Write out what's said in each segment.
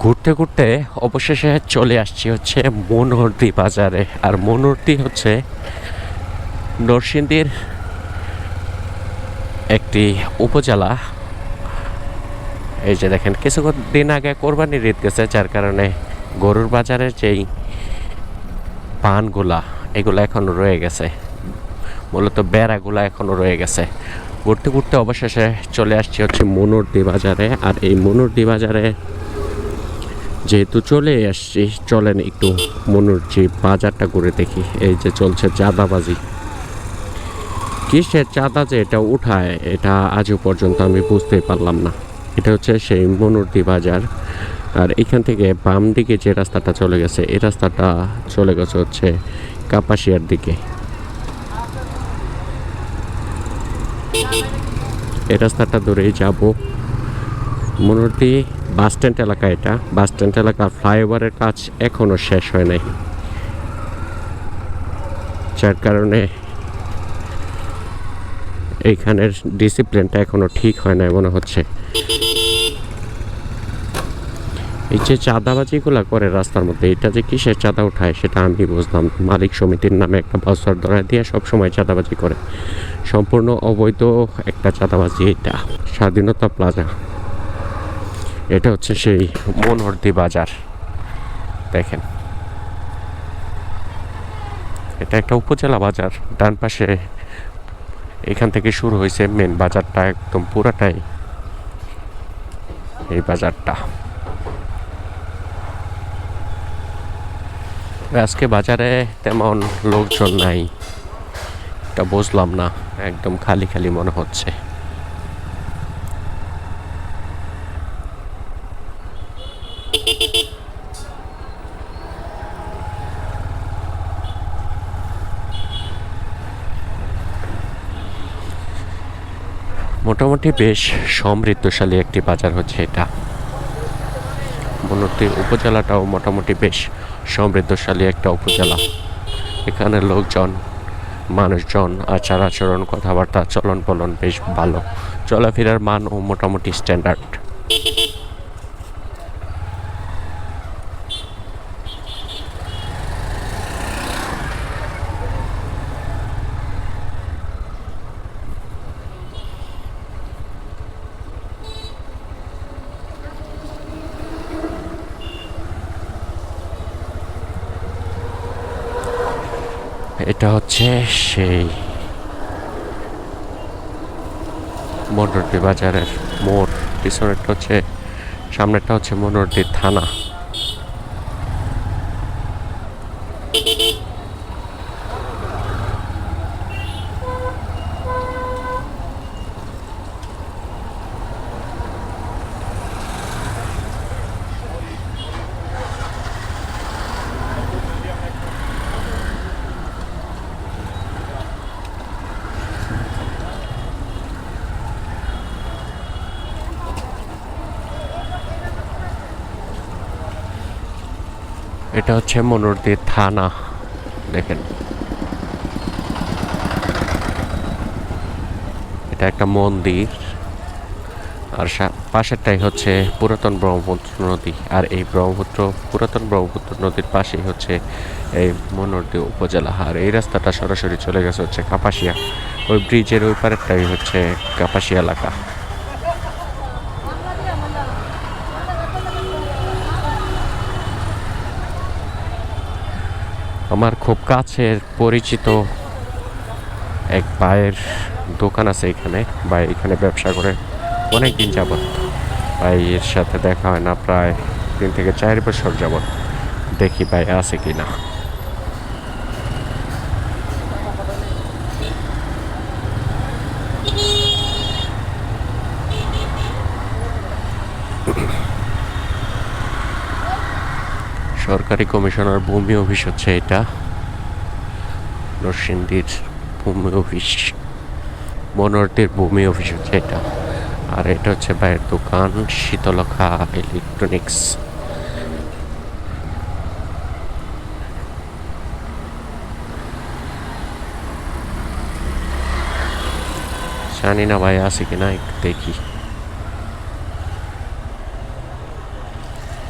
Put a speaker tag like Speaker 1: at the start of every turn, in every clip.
Speaker 1: ঘুরতে ঘুরতে অবশেষে চলে আসছি হচ্ছে মনোহরদি বাজারে। আর মনোহরদি হচ্ছে নরসিংদীর একটি উপজেলা। এই যে দেখেন কিছু কিছুদিন আগে কোরবানির ঈদ গেছে, যার কারণে গরুর বাজারের যেই পানগুলা, এগুলো এখনও রয়ে গেছে। মূলত বেড়াগুলা এখনও রয়ে গেছে। ঘুরতে ঘুরতে অবশেষে চলে আসছি হচ্ছে মনোরদি বাজারে। আর এই মনোরদি বাজারে যেহেতু চলে আসছি, চলেন একটু মনোরজি বাজারটা ঘুরে দেখি, এই যে চলছে চাঁদাবাজি। কিসের চাঁদা যে এটা উঠায়, এটা আজও পর্যন্ত আমি বুঝতে পারলাম না। এটা হচ্ছে সেই মনুরদি বাজার। আর এখান থেকে বাম দিকে যে রাস্তাটা চলে গেছে, এই রাস্তাটা চলে গেছে হচ্ছে কাপাসিয়ার দিকে। এই রাস্তাটা ধরেই যাব। মনুরদি বাস স্ট্যান্ড এলাকা এটা। বাস স্ট্যান্ড এলাকার ফ্লাইওভারের কাজ এখনও শেষ হয় নাই। যার কারণে এইখানের ডিসিপ্লিনটা এখনও ঠিক হয় নাই মনে হচ্ছে। এই যে চাঁদাবাজিগুলো করে রাস্তার মধ্যে, এটা যে কিসের চাঁদা উঠায় সেটা আমি বুঝলাম মালিক সমিতির নামে একটা বছর ধরা দিয়ে সব সময় চাঁদাবাজি করে। সম্পূর্ণ অবৈধ একটা চাঁদাবাজি এটা। স্বাধীনতা প্লাজা। এটা হচ্ছে সেই মনোহরদি বাজার। দেখেন। এটা একটা উপজেলা বাজার। ডান পাশে এখান থেকে শুরু হয়েছে মেন বাজারটা একদম পুরাটাই। এই বাজারটা। আজকে বাজারে তেমন লোকজন নাই। এটা বুঝলাম না। একদম খালি খালি মনে হচ্ছে। মোটামুটি বেশ সমৃদ্ধশালী একটি বাজার হচ্ছে এটা। মনোতি উপজেলাটাও মোটামুটি বেশ সমৃদ্ধশালী একটা উপজেলা। এখানে লোকজন, মানুষজন আচার আচরণ কথাবার্তা চলন পলন বেশ ভালো। চলাফেরার মানও মোটামুটি স্ট্যান্ডার্ড এটা হচ্ছে সেই মনোরটি বাজারের মোড় পিছনেরটা হচ্ছে সামনেরটা হচ্ছে মনোরটি থানা। এটা হচ্ছে মনোরদি থানা। দেখেন। এটা একটা মন্দির। আর পাশেরটাই হচ্ছে পুরাতন ব্রহ্মপুত্র নদী। আর এই ব্রহ্মপুত্র, পুরাতন ব্রহ্মপুত্র নদীর পাশেই হচ্ছে এই মনোরদি উপজেলা। আর এই রাস্তাটা সরাসরি চলে গেছে হচ্ছে কাপাসিয়া। ওই ব্রিজের ওই পারেরটাই হচ্ছে কাপাসিয়া এলাকা। আমার খুব কাছের পরিচিত এক ভাইয়ের দোকান আছে এখানে। ভাই এখানে ব্যবসা করে অনেক দিন যাবৎ। ভাইয়ের সাথে দেখা হয় না, প্রায় তিন থেকে চার বছর যাবৎ। দেখি ভাই আছে কি না সরকারি কমিশনার ভূমি অফিস হচ্ছে এটা। নরসিংদীর ভূমি অফিস মনোহরটির ভূমি অফিস হচ্ছে এটা। আর এটা হচ্ছে বাইরের দোকান শীতলখা ইলেকট্রনিক্স। জানি না ভাই, আছে কিনা একটু দেখি।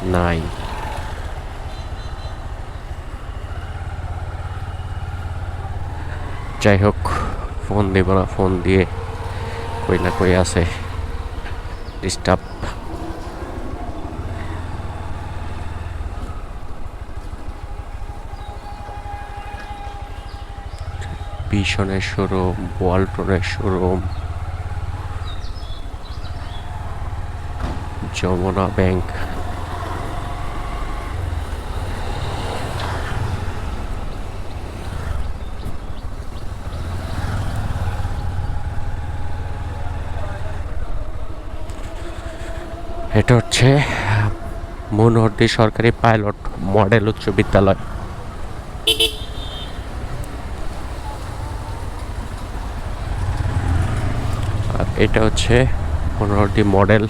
Speaker 1: নাই। যাই হোক, ফোন দিব না, ফোন দিয়ে কই না কই আছে। ডিস্টার্ব ভীষণের শোরুম ওয়ালটনের শোরুম যমুনা ব্যাংক। এটা হচ্ছে, মনোহরদি সরকারি পাইলট মডেল উচ্চ বিদ্যালয়। আর এটা হচ্ছে মনোহরদি মডেল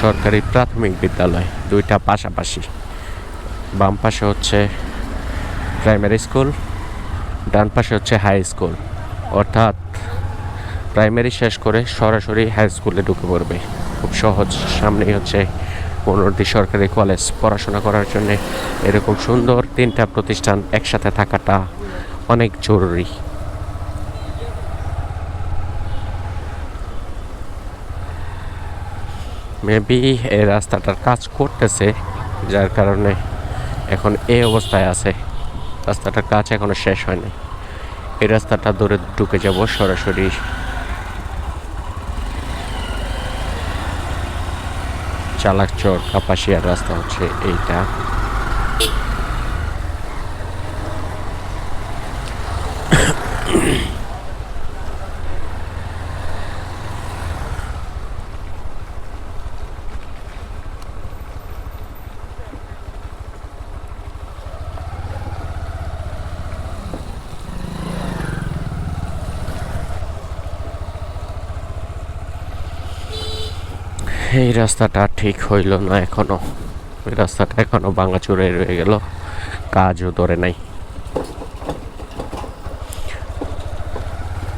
Speaker 1: সরকারি প্রাথমিক বিদ্যালয়, দুইটা পাশাপাশি। বাম পাশে হচ্ছে প্রাইমারি স্কুল, ডান পাশে হচ্ছে হাই স্কুল। অর্থাৎ প্রাইমারি শেষ করে সরাসরি হাই স্কুলে ঢুকে পড়বে। খুব সহজ। সামনেই হচ্ছে পনেরোটি সরকারি কলেজ পড়াশোনা করার জন্য এরকম সুন্দর তিনটা প্রতিষ্ঠান একসাথে থাকাটা অনেক জরুরি। মেবি এই রাস্তাটার কাজ করতেছে, যার কারণে এখন এই অবস্থায় আছে। রাস্তাটার কাজ এখনও শেষ হয়নি। এই রাস্তাটা ধরে ঢুকে যাব সরাসরি চালাকচর কাপাসিয়ার রাস্তা হচ্ছে এইটা। এই রাস্তাটা ঠিক হইল না এখনও। এই রাস্তাটা এখনও ভাঙাচুরে রয়ে গেল, কাজও ধরে নাই।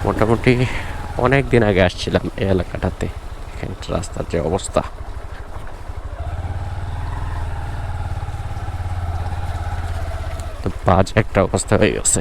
Speaker 1: মোটামুটি অনেক দিন আগে আসছিলাম এই এলাকাটাতে রাস্তার যে অবস্থা। বাজ একটা অবস্থা হয়ে গেছে।